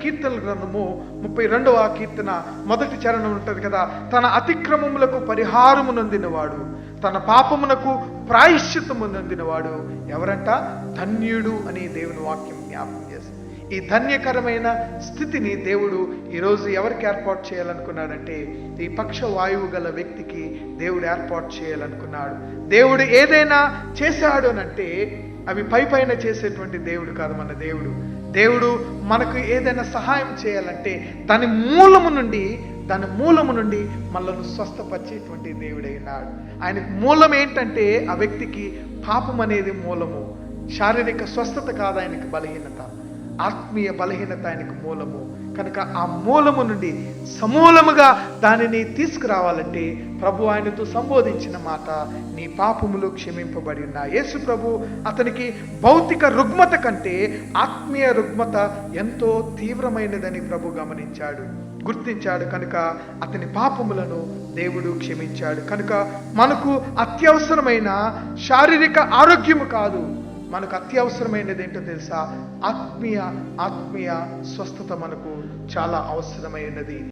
కీర్తన గ్రంథము ముప్పై రెండవ కీర్తన మొదటి చరణం ఉంటుంది కదా తన అతిక్రమములకు పరిహారము నొందినవాడు తన పాపమునకు ప్రాయశ్చిత్తము నొందినవాడు. ఎవరంట? ధన్యుడు అని దేవుని వాక్యం జ్ఞాపకం చేస్తుంది. ఈ ధన్యకరమైన స్థితిని దేవుడు ఈరోజు ఎవరికి ఏర్పాటు చేయాలనుకున్నాడంటే ఈ పక్ష వాయువు గల వ్యక్తికి దేవుడు ఏర్పాటు చేయాలనుకున్నాడు. దేవుడు ఏదైనా చేశాడు అనంటే అవి పై పైన చేసేటువంటి దేవుడు కాదు మన దేవుడు. దేవుడు మనకు ఏదైనా సహాయం చేయాలంటే దాని మూలము నుండి దాని మూలము నుండి మనల్ని స్వస్థపరిచేటువంటి దేవుడైనాడు. ఆయనకు మూలం ఏంటంటే ఆ వ్యక్తికి పాపం అనేది మూలము. శారీరక స్వస్థత కాదు ఆయనకి బలహీనత. ఆత్మీయ బలహీనత ఆయనకు మూలము. కనుక ఆ మూలము నుండి సమూలముగా దానిని తీసుకురావాలంటే ప్రభు ఆయనతో సంబోధించిన మాట నీ పాపములు క్షమింపబడి ఉన్నా యేసు ప్రభు అతనికి భౌతిక రుగ్మత కంటే ఆత్మీయ రుగ్మత ఎంతో తీవ్రమైనదని ప్రభు గమనించాడు. గుర్తించాడు కనుక అతని పాపములను దేవుడు క్షమించాడు. కనుక మనకు అత్యవసరమైన శారీరక ఆరోగ్యము కాదు. మనకు అత్యవసరమైనది ఏంటో తెలుసా? ఆత్మీయ ఆత్మీయ స్వస్థత మనకు చాలా అవసరమైనది.